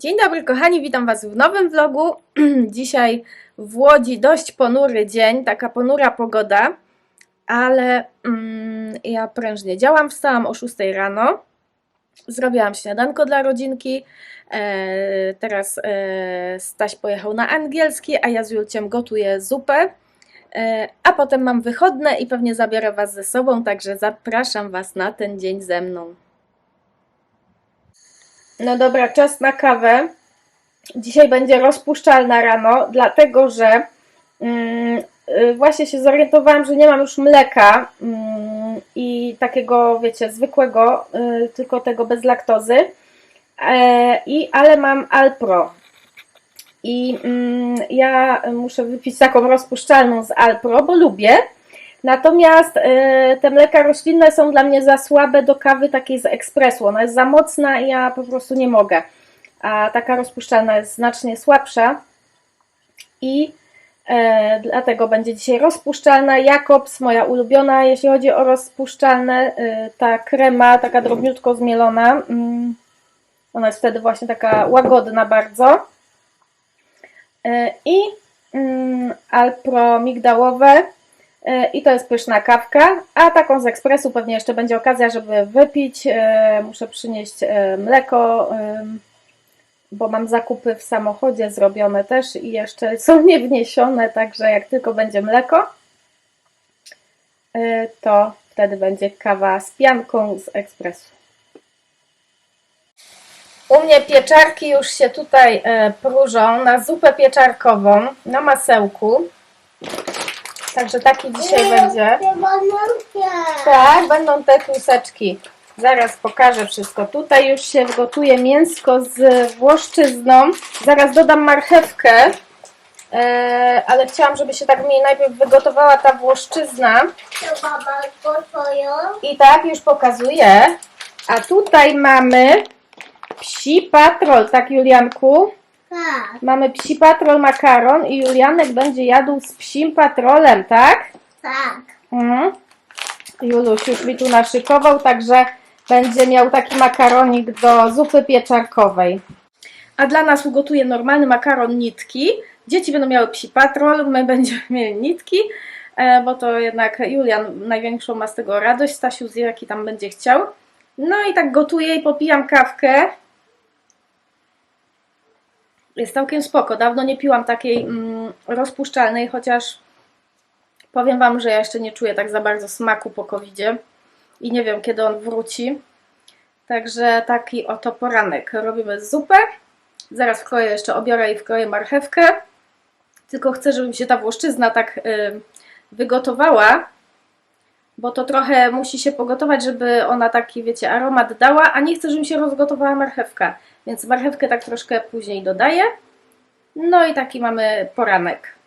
Dzień dobry kochani, witam Was w nowym vlogu. Dzisiaj w Łodzi dość ponury dzień, taka ponura pogoda, ale mm, ja prężnie działam, wstałam o 6 rano, zrobiłam śniadanko dla rodzinki, e, teraz e, Staś pojechał na angielski, a ja z Julciem gotuję zupę, e, a potem mam wychodne i pewnie zabiorę Was ze sobą, także zapraszam Was na ten dzień ze mną. No dobra, czas na kawę. Dzisiaj będzie rozpuszczalna rano, dlatego że mm, y, właśnie się zorientowałam, że nie mam już mleka mm, i takiego, wiecie, zwykłego, y, tylko tego bez laktozy. E, i, ale mam Alpro. I mm, ja muszę wypić taką rozpuszczalną z Alpro, bo lubię. Natomiast e, te mleka roślinne są dla mnie za słabe do kawy takiej z ekspresu. Ona jest za mocna i ja po prostu nie mogę. A taka rozpuszczalna jest znacznie słabsza. I e, dlatego będzie dzisiaj rozpuszczalna. Jakobs, moja ulubiona, jeśli chodzi o rozpuszczalne. E, ta krema, taka drobniutko zmielona. Mm, ona jest wtedy właśnie taka łagodna bardzo. E, I mm, Alpro migdałowe. E, I to jest pyszna kawka, a taką z ekspresu pewnie jeszcze będzie okazja, żeby wypić. E, Muszę przynieść e, mleko, e, bo mam zakupy w samochodzie zrobione też i jeszcze są niewniesione, także jak tylko będzie mleko, e, to wtedy będzie kawa z pianką z ekspresu. U mnie pieczarki już się tutaj e, próżą na zupę pieczarkową na masełku. Także taki dzisiaj będzie. Tak, będą te kluseczki. Zaraz pokażę wszystko. Tutaj już się gotuje mięsko z włoszczyzną. Zaraz dodam marchewkę, e, ale chciałam, żeby się tak mi najpierw wygotowała ta włoszczyzna. I tak już pokazuję. A tutaj mamy psi patrol, tak Julianku? Tak, Mamy psi patrol makaron i Julianek będzie jadł z psim patrolem, tak? tak. Mhm. Juluś już mi tu naszykował, także będzie miał taki makaronik do zupy pieczarkowej. A dla nas ugotuje normalny makaron nitki. Dzieci będą miały psi patrol, my będziemy mieli nitki, e, bo to jednak Julian największą ma z tego radość, Stasiu zje jaki tam będzie chciał. No i tak gotuję i popijam kawkę. Jest całkiem spoko. Dawno nie piłam takiej mm, rozpuszczalnej, chociaż powiem Wam, że ja jeszcze nie czuję tak za bardzo smaku po covidzie i nie wiem kiedy on wróci. Także taki oto poranek. Robimy zupę. Zaraz wkroję jeszcze obiorę i wkroję marchewkę. Tylko chcę, żeby mi się ta włoszczyzna tak y, wygotowała, bo to trochę musi się pogotować, żeby ona taki, wiecie, aromat dała, a nie chcę, żeby się rozgotowała marchewka. Więc marchewkę tak troszkę później dodaję. No i taki mamy poranek.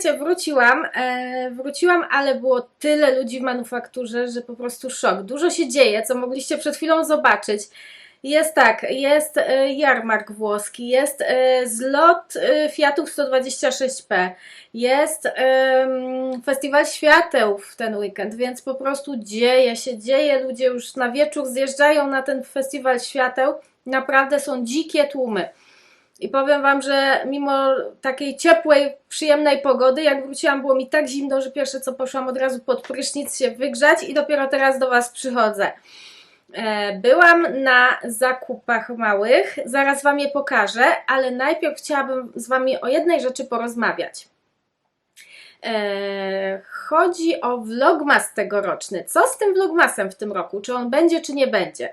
Słuchajcie, wróciłam. E, wróciłam, ale było tyle ludzi w manufakturze, że po prostu szok. Dużo się dzieje, co mogliście przed chwilą zobaczyć. Jest tak, jest e, jarmark włoski, jest e, zlot e, Fiatów 126P, jest em, festiwal świateł w ten weekend, więc po prostu dzieje się, dzieje. Ludzie już na wieczór zjeżdżają na ten festiwal świateł. Naprawdę są dzikie tłumy. I powiem Wam, że mimo takiej ciepłej, przyjemnej pogody, jak wróciłam, było mi tak zimno, że pierwsze co poszłam od razu pod prysznic się wygrzać i dopiero teraz do Was przychodzę. E, Byłam na zakupach małych, zaraz Wam je pokażę, ale najpierw chciałabym z Wami o jednej rzeczy porozmawiać. E, Chodzi o vlogmas tegoroczny. Co z tym vlogmasem w tym roku? Czy on będzie, czy nie będzie?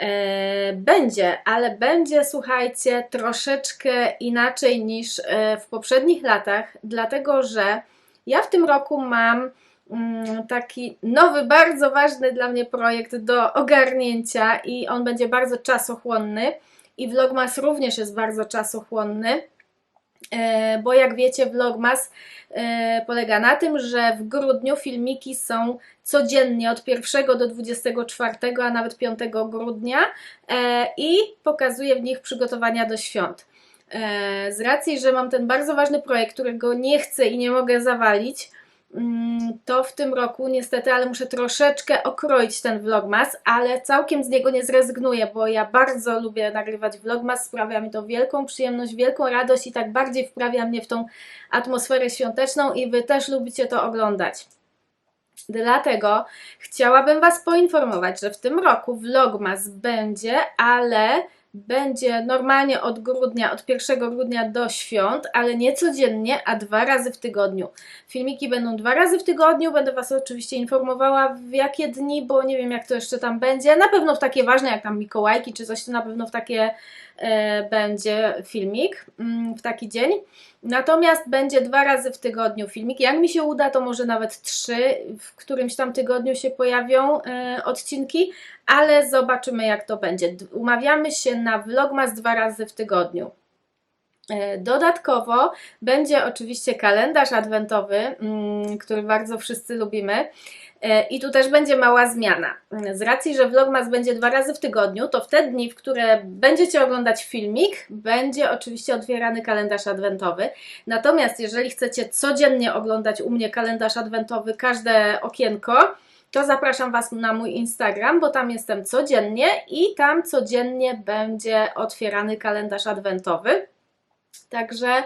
E, Będzie, ale będzie, słuchajcie, troszeczkę inaczej niż e, w poprzednich latach, dlatego że ja w tym roku mam mm, taki nowy, bardzo ważny dla mnie projekt do ogarnięcia i on będzie bardzo czasochłonny i Vlogmas również jest bardzo czasochłonny. E, Bo jak wiecie, Vlogmas e, polega na tym, że w grudniu filmiki są codziennie od 1 do 24, a nawet 5 grudnia e, i pokazuję w nich przygotowania do świąt. Z racji, że mam ten bardzo ważny projekt, którego nie chcę i nie mogę zawalić, to w tym roku niestety, ale muszę troszeczkę okroić ten vlogmas, ale całkiem z niego nie zrezygnuję, bo ja bardzo lubię nagrywać vlogmas, sprawia mi to wielką przyjemność, wielką radość i tak bardziej wprawia mnie w tą atmosferę świąteczną i Wy też lubicie to oglądać. Dlatego chciałabym Was poinformować, że w tym roku vlogmas będzie, ale będzie normalnie od grudnia, od 1 grudnia do świąt, ale nie codziennie, a dwa razy w tygodniu. Filmiki będą dwa razy w tygodniu, będę Was oczywiście informowała w jakie dni, bo nie wiem jak to jeszcze tam będzie. Na pewno w takie ważne jak tam Mikołajki czy coś, to na pewno w takie e, będzie filmik mm, w taki dzień. Natomiast będzie dwa razy w tygodniu filmik. Jak mi się uda, to może nawet trzy, w którymś tam tygodniu się pojawią e, odcinki, ale zobaczymy jak to będzie. Umawiamy się na vlogmas dwa razy w tygodniu. E, Dodatkowo będzie oczywiście kalendarz adwentowy, mm, który bardzo wszyscy lubimy. E, I tu też będzie mała zmiana. Z racji, że Vlogmas będzie dwa razy w tygodniu, to w te dni, w które będziecie oglądać filmik, będzie oczywiście otwierany kalendarz adwentowy. Natomiast jeżeli chcecie codziennie oglądać u mnie kalendarz adwentowy, każde okienko, to zapraszam Was na mój Instagram, bo tam jestem codziennie i tam codziennie będzie otwierany kalendarz adwentowy. Także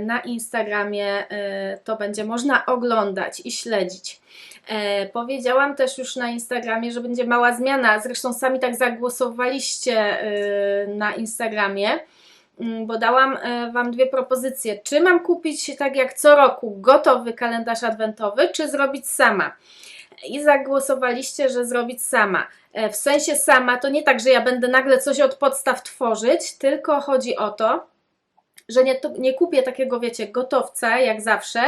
na Instagramie e, to będzie można oglądać i śledzić. E, powiedziałam też już na Instagramie, że będzie mała zmiana. Zresztą sami tak zagłosowaliście e, na Instagramie, mm, bo dałam e, Wam dwie propozycje. Czy mam kupić tak jak co roku gotowy kalendarz adwentowy, czy zrobić sama? I zagłosowaliście, że zrobić sama. E, W sensie sama to nie tak, że ja będę nagle coś od podstaw tworzyć, tylko chodzi o to, że nie, nie kupię takiego, wiecie, gotowca jak zawsze,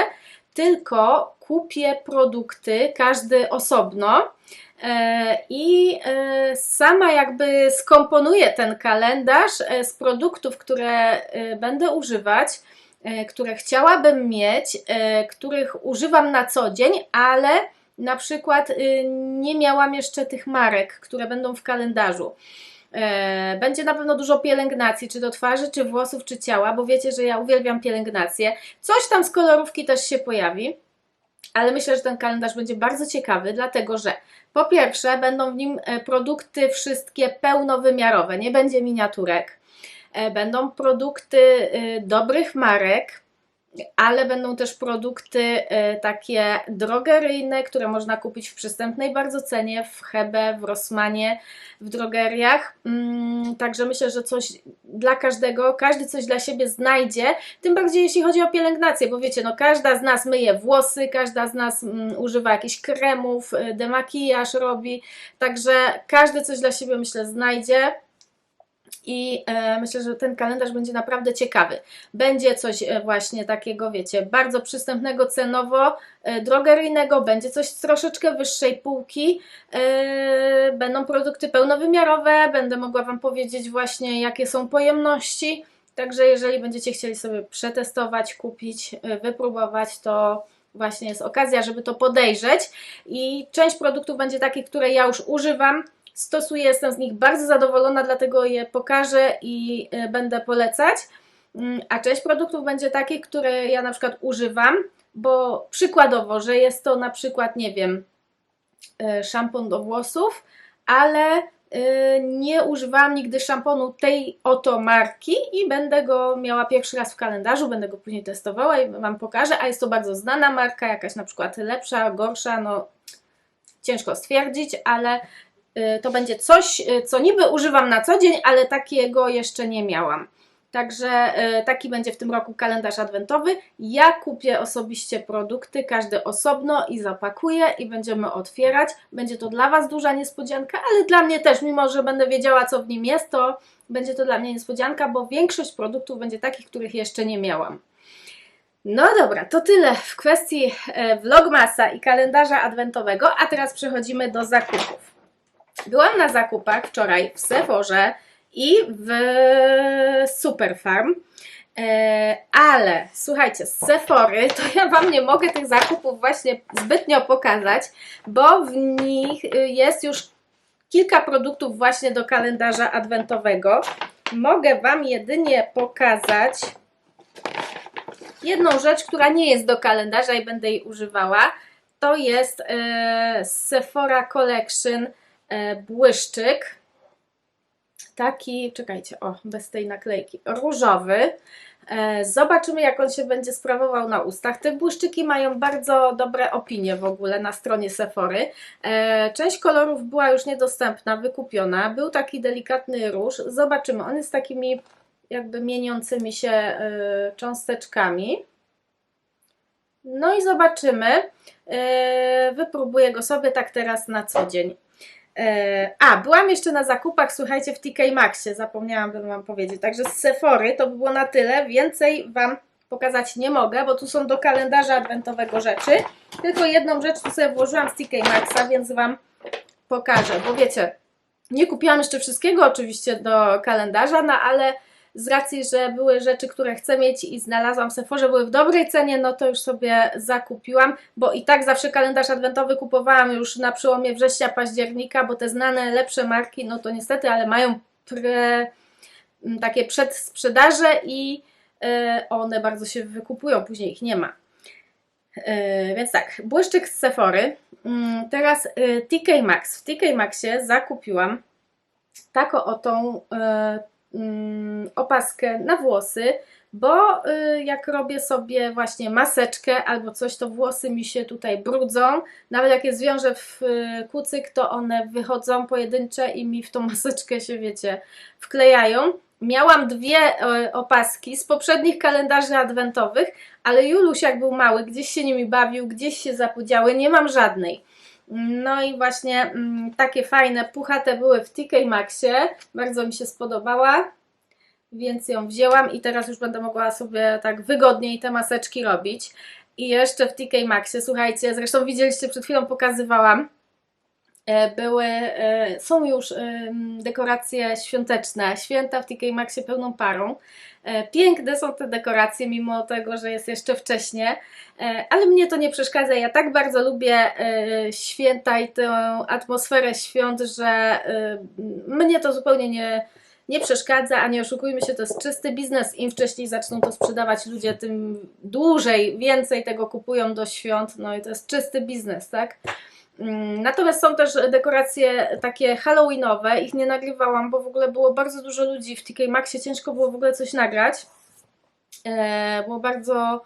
tylko kupię produkty, każdy osobno e, i e, sama jakby skomponuję ten kalendarz e, z produktów, które będę używać, które chciałabym mieć, których używam na co dzień, ale na przykład y, nie miałam jeszcze tych marek, które będą w kalendarzu. E, Będzie na pewno dużo pielęgnacji, czy do twarzy, czy włosów, czy ciała, bo wiecie, że ja uwielbiam pielęgnację. Coś tam z kolorówki też się pojawi, ale myślę, że ten kalendarz będzie bardzo ciekawy, dlatego że po pierwsze będą w nim e, produkty wszystkie pełnowymiarowe, nie będzie miniaturek. E, Będą produkty y, dobrych marek, ale będą też produkty e, takie drogeryjne, które można kupić w przystępnej bardzo cenie w Hebe, w Rossmanie, w drogeriach. Mm, Także myślę, że coś dla każdego, każdy coś dla siebie znajdzie. Tym bardziej jeśli chodzi o pielęgnację, bo wiecie, no każda z nas myje włosy, każda z nas mm, używa jakichś kremów, y, demakijaż robi. Także każdy coś dla siebie myślę znajdzie. I e, myślę, że ten kalendarz będzie naprawdę ciekawy. Będzie coś e, właśnie takiego, wiecie, bardzo przystępnego cenowo, e, drogeryjnego, będzie coś troszeczkę wyższej półki. Będą produkty pełnowymiarowe, będę mogła Wam powiedzieć właśnie, jakie są pojemności Także jeżeli będziecie chcieli sobie przetestować, kupić, wypróbować, to właśnie jest okazja, żeby to podejrzeć. I część produktów będzie takich, które ja już używam, stosuję, jestem z nich bardzo zadowolona, dlatego je pokażę i y, będę polecać. Mm, A część produktów będzie takich, które ja na przykład używam, bo przykładowo, że jest to na przykład, nie wiem, y, szampon do włosów, ale y, nie używałam nigdy szamponu tej oto marki i będę go miała pierwszy raz w kalendarzu, będę go później testowała i Wam pokażę, a jest to bardzo znana marka, jakaś na przykład lepsza, gorsza, no ciężko stwierdzić, ale to będzie coś, y, co niby używam na co dzień, ale takiego jeszcze nie miałam. Także y, taki będzie w tym roku kalendarz adwentowy. Ja kupię osobiście produkty, każdy osobno i zapakuję i będziemy otwierać. Będzie to dla Was duża niespodzianka, ale dla mnie też, mimo że będę wiedziała, co w nim jest, to będzie to dla mnie niespodzianka, bo większość produktów będzie takich, których jeszcze nie miałam. No dobra, to tyle w kwestii vlogmasa i kalendarza adwentowego, a teraz przechodzimy do zakupów. Byłam na zakupach wczoraj w Sephorze i w Superfarm. E, ale słuchajcie, z Sephory to ja Wam nie mogę tych zakupów właśnie zbytnio pokazać, bo w nich y, jest już kilka produktów właśnie do kalendarza adwentowego. Mogę Wam jedynie pokazać jedną rzecz, która nie jest do kalendarza i będę jej używała. To jest e, Sephora Collection błyszczyk. Taki, czekajcie, o, bez tej naklejki, różowy. E, Zobaczymy, jak on się będzie sprawował na ustach. Te błyszczyki mają bardzo dobre opinie w ogóle na stronie Sephory. E, Część kolorów była już niedostępna, wykupiona. Był taki delikatny róż. Zobaczymy. On jest takimi jakby mieniącymi się e, cząsteczkami. No i zobaczymy. E, Wypróbuję go sobie tak teraz na co dzień. E, A, byłam jeszcze na zakupach, słuchajcie, w TK Maxie, zapomniałam Wam powiedzieć. Także z Sephory to by było na tyle. Więcej Wam pokazać nie mogę, bo tu są do kalendarza adwentowego rzeczy. Tylko jedną rzecz tu sobie włożyłam z TK Maxa, więc Wam pokażę. Bo wiecie, nie kupiłam jeszcze wszystkiego oczywiście do kalendarza, no ale z racji, że były rzeczy, które chcę mieć i znalazłam w Sephorze, były w dobrej cenie, no to już sobie zakupiłam, bo i tak zawsze kalendarz adwentowy kupowałam już na przełomie września, października, bo te znane, lepsze marki, no to niestety, ale mają pre, takie przedsprzedaże i e, one bardzo się wykupują, później ich nie ma. E, więc tak, błyszczyk z Sephory. Mm, Teraz e, TK Maxx. W TK Maxie zakupiłam taką otą e, mm, opaskę na włosy, bo y, jak robię sobie właśnie maseczkę albo coś, to włosy mi się tutaj brudzą. Nawet jak je zwiążę w y, kucyk, to one wychodzą pojedyncze i mi w tą maseczkę się, wiecie, wklejają. Miałam dwie opaski z poprzednich kalendarzy adwentowych, ale Juluś jak był mały, gdzieś się nimi bawił, gdzieś się zapodziały, nie mam żadnej. No i właśnie mm, takie fajne, puchate były w TK Maxie, bardzo mi się spodobała, więc ją wzięłam i teraz już będę mogła sobie tak wygodniej te maseczki robić. I jeszcze w TK Maxie, słuchajcie, zresztą widzieliście, przed chwilą pokazywałam, e, były, e, są już dekoracje świąteczne, święta w TK Maxie pełną parą. E, Piękne są te dekoracje, mimo tego, że jest jeszcze wcześnie, E, ale mnie to nie przeszkadza. Ja tak bardzo lubię e, święta i tę atmosferę świąt, że mnie to zupełnie nie, nie przeszkadza, a nie oszukujmy się, to jest czysty biznes. Im wcześniej zaczną to sprzedawać ludzie, tym dłużej, więcej tego kupują do świąt. No i to jest czysty biznes, tak? Mm, Natomiast są też dekoracje takie halloweenowe, ich nie nagrywałam, bo w ogóle było bardzo dużo ludzi w TK Maxie, ciężko było w ogóle coś nagrać. E, było bardzo,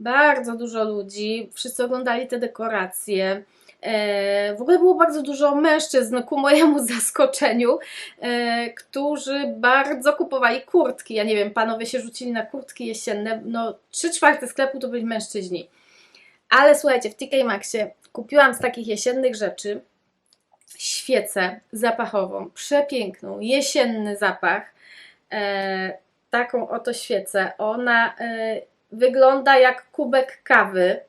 bardzo dużo ludzi, wszyscy oglądali te dekoracje. E, w ogóle było bardzo dużo mężczyzn, ku mojemu zaskoczeniu, e, którzy bardzo kupowali kurtki. Ja nie wiem, panowie się rzucili na kurtki jesienne, no trzy czwarte sklepu to byli mężczyźni. Ale słuchajcie, w TK Maxie kupiłam z takich jesiennych rzeczy świecę zapachową, przepiękną, jesienny zapach. E, taką oto świecę. Ona e, wygląda jak kubek kawy.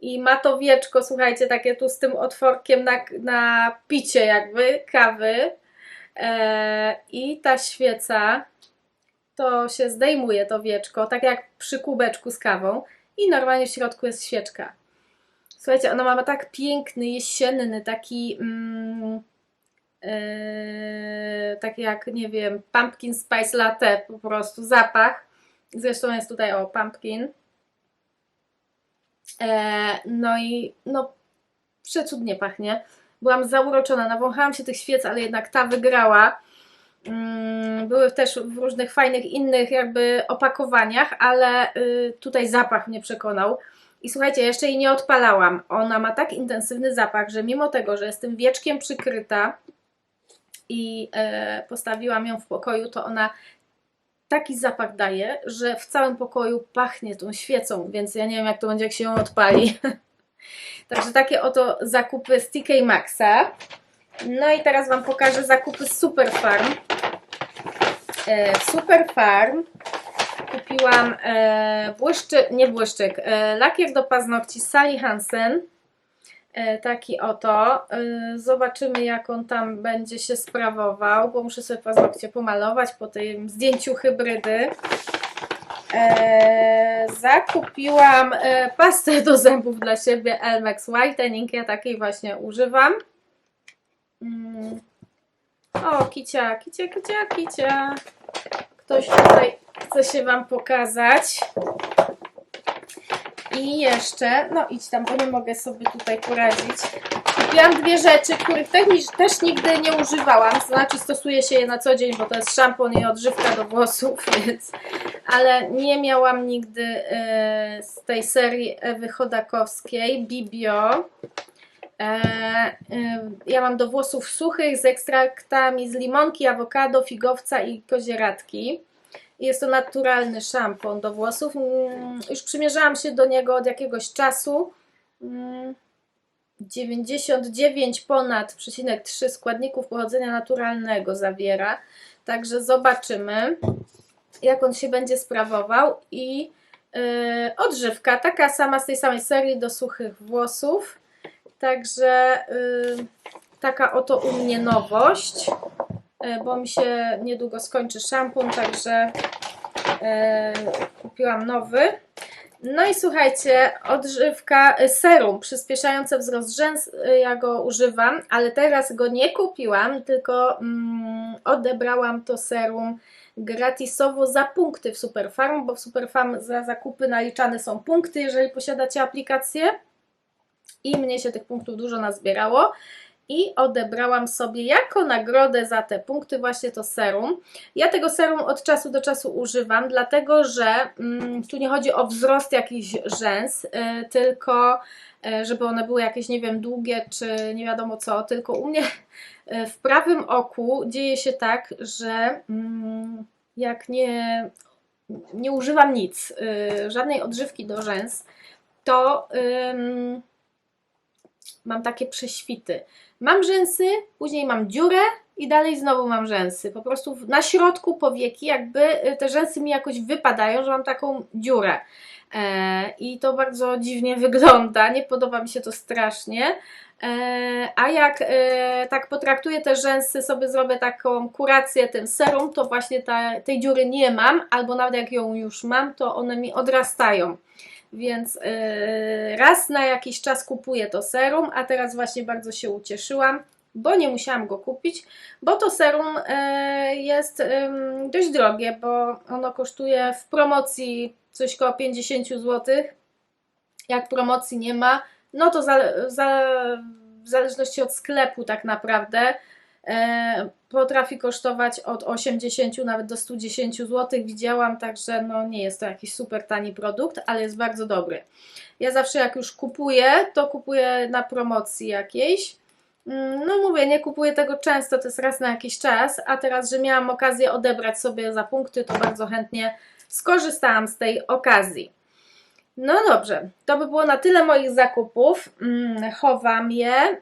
I ma to wieczko, słuchajcie, takie tu z tym otworkiem na, na picie jakby kawy. E, I ta świeca to się zdejmuje to wieczko, tak jak przy kubeczku z kawą i normalnie w środku jest świeczka. Słuchajcie, ona ma tak piękny, jesienny, taki mm, yy, taki jak, nie wiem, pumpkin spice latte po prostu, zapach. Zresztą jest tutaj o pumpkin. E, no i no przecudnie pachnie. Byłam zauroczona, nawąchałam się tych świec, ale jednak ta wygrała. Mm, Były też w różnych fajnych innych jakby opakowaniach, ale y, tutaj zapach mnie przekonał. I słuchajcie, jeszcze jej nie odpalałam. Ona ma tak intensywny zapach, że mimo tego, że jest tym wieczkiem przykryta i e, postawiłam ją w pokoju, to ona taki zapach daje, że w całym pokoju pachnie tą świecą, więc ja nie wiem jak to będzie, jak się ją odpali. Także takie oto zakupy z TK Maxa. No i teraz Wam pokażę zakupy Super Farm. E, Super Farm kupiłam e, nie błyszczyk, e, lakier do paznokci Sally Hansen. E, taki oto. E, zobaczymy jak on tam będzie się sprawował, bo muszę sobie paznokcie pomalować po tym zdjęciu hybrydy. E, zakupiłam e, pastę do zębów dla siebie Elmex Whitening, ja takiej właśnie używam. Mm. O, kicia, kicia, kicia, kicia. Ktoś tutaj chce się Wam pokazać. I jeszcze, no idź tam, bo nie mogę sobie tutaj poradzić. Kupiłam dwie rzeczy, których też, nigdy nie używałam, znaczy stosuję się je na co dzień, bo to jest szampon i odżywka do włosów, więc, ale nie miałam nigdy e, z tej serii Ewy Chodakowskiej, Bibio. E, e, ja mam do włosów suchych z ekstraktami z limonki, awokado, figowca i kozieradki. Jest to naturalny szampon do włosów. Mm, Już przymierzałam się do niego od jakiegoś czasu. Mm, 99 ponad przecinek 3 składników pochodzenia naturalnego zawiera. Także zobaczymy, jak on się będzie sprawował. I yy, odżywka, taka sama z tej samej serii do suchych włosów. Także yy, taka oto u mnie nowość, bo mi się niedługo skończy szampon, także yy, kupiłam nowy. No i słuchajcie, odżywka, y, serum przyspieszające wzrost rzęs, ja go używam, ale teraz go nie kupiłam, tylko mm, odebrałam to serum gratisowo za punkty w Superfarm, bo w Superfarm za zakupy naliczane są punkty, jeżeli posiadacie aplikację i mnie się tych punktów dużo nazbierało i odebrałam sobie jako nagrodę za te punkty właśnie to serum. Ja tego serum od czasu do czasu używam, dlatego że mm, tu nie chodzi o wzrost jakichś rzęs, y, tylko y, żeby one były jakieś, nie wiem, długie czy nie wiadomo co, tylko u mnie y, w prawym oku dzieje się tak, że mm, jak nie, nie używam nic, y, żadnej odżywki do rzęs, to ym, mam takie prześwity. Mam rzęsy, później mam dziurę i dalej znowu mam rzęsy. Po prostu na środku powieki jakby y, te rzęsy mi jakoś wypadają, że mam taką dziurę. E, I to bardzo dziwnie wygląda, nie podoba mi się to strasznie. E, a jak e, tak potraktuję te rzęsy, sobie zrobię taką kurację tym serum, to właśnie ta, tej dziury nie mam, albo nawet jak ją już mam, to one mi odrastają. Więc yy, raz na jakiś czas kupuję to serum, a teraz właśnie bardzo się ucieszyłam, bo nie musiałam go kupić, bo to serum yy, jest dość drogie, bo ono kosztuje w promocji coś koło 50 zł. Jak promocji nie ma, no to za, za, w zależności od sklepu tak naprawdę e, potrafi kosztować od 80 nawet do 110 zł. Widziałam, także no nie jest to jakiś super tani produkt, ale jest bardzo dobry. Ja zawsze jak już kupuję, to kupuję na promocji jakiejś. Mm, No mówię, nie kupuję tego często, to jest raz na jakiś czas, a teraz, że miałam okazję odebrać sobie za punkty, to bardzo chętnie skorzystałam z tej okazji. No dobrze, to by było na tyle moich zakupów. Mm, Chowam je.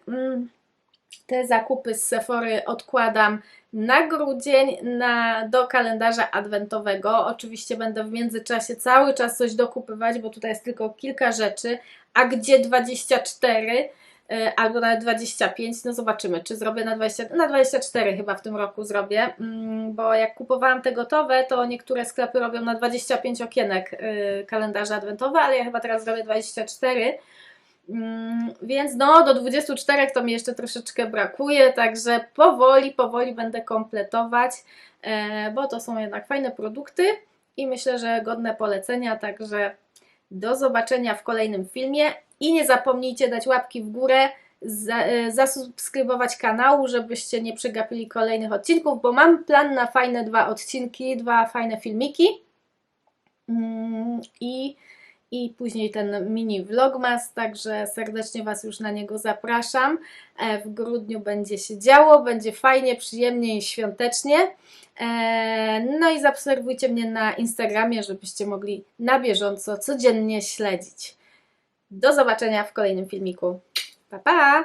Te zakupy z Sephory odkładam na grudzień na, do kalendarza adwentowego. Oczywiście będę w międzyczasie cały czas coś dokupywać, bo tutaj jest tylko kilka rzeczy, a gdzie 24, e, albo nawet 25, no zobaczymy, czy zrobię na 20, na 24 chyba w tym roku zrobię, mm, bo jak kupowałam te gotowe, to niektóre sklepy robią na 25 okienek y, kalendarze adwentowe, ale ja chyba teraz zrobię 24, Mm, Więc no, do 24 to mi jeszcze troszeczkę brakuje, także powoli, powoli będę kompletować, e, bo to są jednak fajne produkty i myślę, że godne polecenia, także do zobaczenia w kolejnym filmie. I nie zapomnijcie dać łapki w górę, e, zasubskrybować kanału, żebyście nie przegapili kolejnych odcinków, bo mam plan na fajne dwa odcinki, dwa fajne filmiki. Mm, i i później ten mini vlogmas, także serdecznie Was już na niego zapraszam. E, W grudniu będzie się działo, będzie fajnie, przyjemnie i świątecznie. E, No i zaobserwujcie mnie na Instagramie, żebyście mogli na bieżąco codziennie śledzić. Do zobaczenia w kolejnym filmiku. Pa pa!